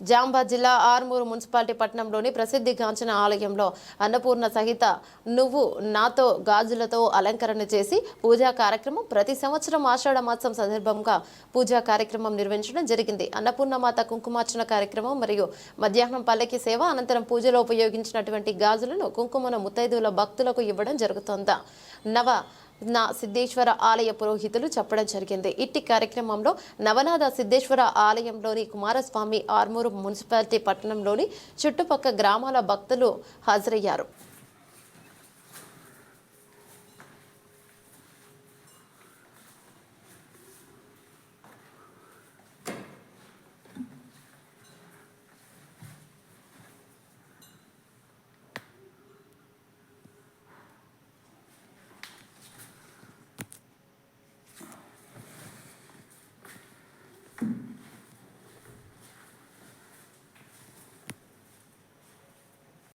జాంబా జిల్లా ఆర్మూరు మున్సిపాలిటీ పట్టణంలోని ప్రసిద్ధిగాంచిన ఆలయంలో అన్నపూర్ణ సహిత నువ్వు నాతో గాజులతో అలంకరణ చేసి పూజా కార్యక్రమం ప్రతి సంవత్సరం ఆషాఢ మాసం సందర్భంగా పూజా కార్యక్రమం నిర్వహించడం జరిగింది. అన్నపూర్ణమాత కుంకుమార్చన కార్యక్రమం మరియు మధ్యాహ్నం పల్లకి సేవ అనంతరం పూజలో ఉపయోగించినటువంటి గాజులను కుంకుమను ముత్తైదువుల భక్తులకు ఇవ్వడం జరుగుతోంది. నవ నా సిద్ధేశ్వర ఆలయ పురోహితులు చెప్పడం జరిగింది. ఇట్టి కార్యక్రమంలో నవనాథ సిద్ధేశ్వర ఆలయంలోని కుమారస్వామి ఆర్మూరు మున్సిపాలిటీ పట్టణంలోని చుట్టుపక్క గ్రామాల భక్తులు హాజరయ్యారు.